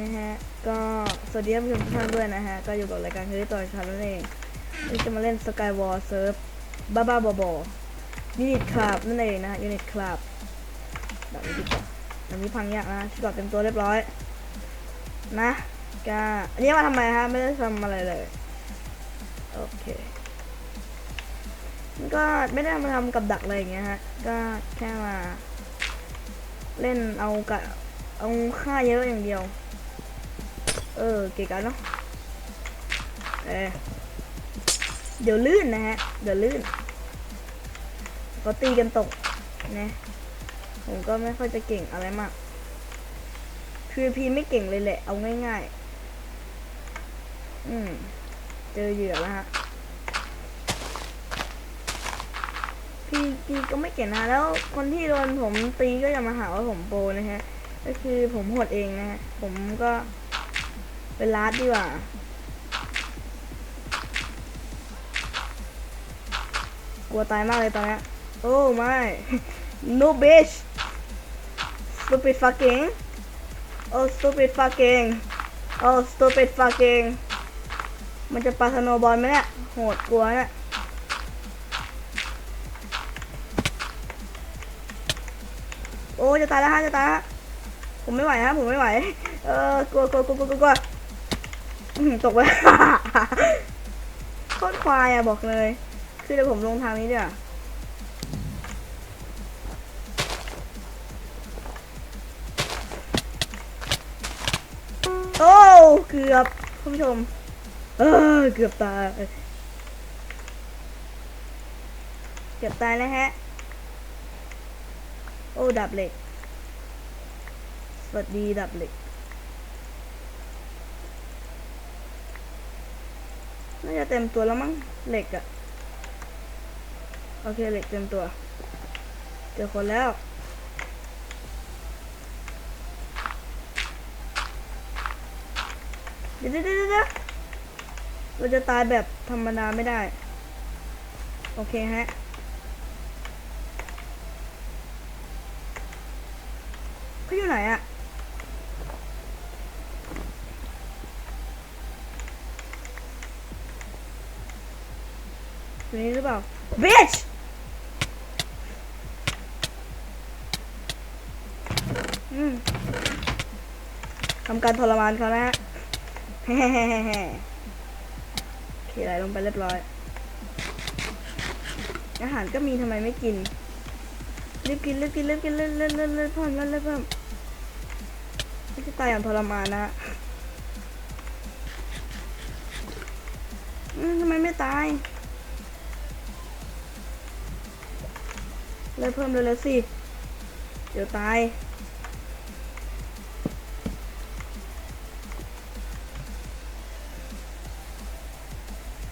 นะฮะ ก็สวัสดีท่านผู้ชมทุกท่านด้วยนะฮะ ก็อยู่กับรายการคือต่อชาร์นั่นเองวันนี้จะมาเล่น Skywar Surf บ้าบ้าบอบอยูนิตคลับนั่นเองนะยูนิตคลับแบบนี้ดีกว่าแบบนี้พังยากนะชุดเกราะเต็มตัวเรียบร้อย นะก็อันนี้มาทำไมฮะ ไม่ได้ทำอะไรเลย โอเคก็ไม่ได้มาทำกับดักอะไรอย่างเงี้ยฮะ ก็แค่มา เล่นเอากะเอาค่าเยอะอย่างเดียว เออ เก๋กันเนาะเออเดี๋ยวลื่นนะฮะ เดี๋ยวลื่นเขาตีกันตกนะผมก็ไม่ค่อยจะเก่งอะไรมาก PVP ไม่เก่งเลยแหละ เอาง่ายๆ อืม เจอเหยื่อแล้วฮะ พีพีก็ไม่เก่งนะแล้วคนที่โดนผมตีก็อย่ามาหาว่าผมโปนะฮะ ก็คือผมหดเองนะฮะ ผมก็ เป็นลาดดีกว่ากลัวตายมากเลยตอนนี้ โอ้ไม่ no bitch stupid fucking oh stupid fucking oh stupid fucking มันจะปาสโนบอลไหมเนี่ย โหดกลัวเนี่ย โอ้จะตายแล้วฮะ จะตายฮะผมไม่ไหวฮะ ผมไม่ไหว เออกลัวกลัวกลัวกลัวกลัว ตกไปโคตรควายอะบอกเลย คือเดี๋ยวผมลงทางนี้เดี๋ยวโอ้ เกือบคุณผู้ชม เออ เกือบตาย เกือบตายแล้วฮะ โอ้ ดับเหล็ก สวัสดีดับเหล็ก น่าจะเต็มตัวแล้วมั้งเหล็กอะโอเคเหล็กเต็มตัว เจอคนแล้ว เดี๋ยวเดี๋ยวเดี๋ยวเดี๋ยวเราจะตายแบบธรรมดาไม่ได้ โอเคฮะเขาอยู่ไหนอะ อยู่นี่หรือเปล่า bitch ทำการทรมานเขานะฮะเฮ้โอเคไหลลงไปเรียบร้อย อาหารก็มีทำไมไม่กินรีบกินรีบกินรีบกินเล่นเล่นเล่นเล่นเพิ่มเล่นเล่นเพิ่มไม่ใช่ตายอย่างทรมานนะฮะทำไมไม่ตาย เล่นเพิ่มเร็วสิ เดี๋ยวตาย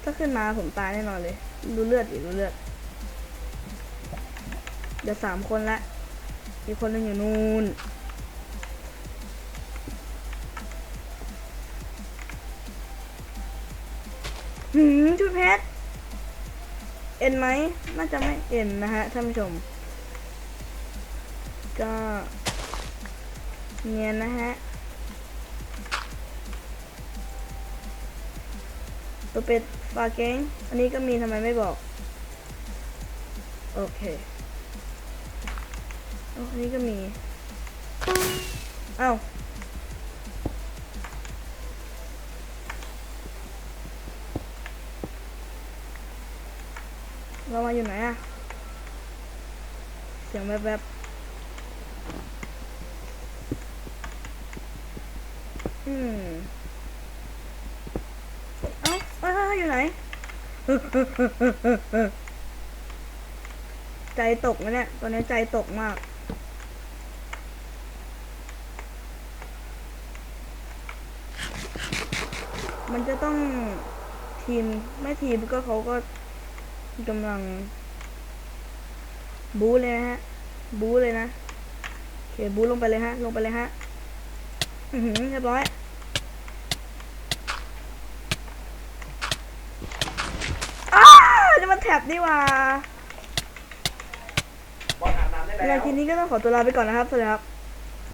ถ้าขึ้นมาผมตายแน่นอนเลย ดูเลือดอีกดูเลือด เดี๋ยวสามคนละ อีกคนนึงอยู่นู่นหืมชุดเพชร เอ็นไหม น่าจะไม่เอ็นนะฮะท่านผู้ชม ก็เนียนนะฮะตัวเป็ดฟาเก้งอันนี้ก็มีทำไมไม่บอก โอเคอ๋ออันนี้ก็มี เอ้าเรามาอยู่ไหนอะเสียงแวบๆ อืมเอ้าเอ้ยเอ้ยอยู่ไหน ใจตกนะเนี่ยตอนนี้ใจตกมาก มันจะต้องทีมไม่ทีมก็เขาก็กำลัง บู๊เลยนะฮะ บู๊เลยนะโอเคบู๊ลงไปเลยฮะ ลงไปเลยฮะ อือหือเรียบร้อยอ้านี่มันแท็บนี่หว่าบอลอาบน้ำได้ในแล้วทีนี้ก็ต้องขอตัวลาไปก่อนนะครับ สวัสดีครับ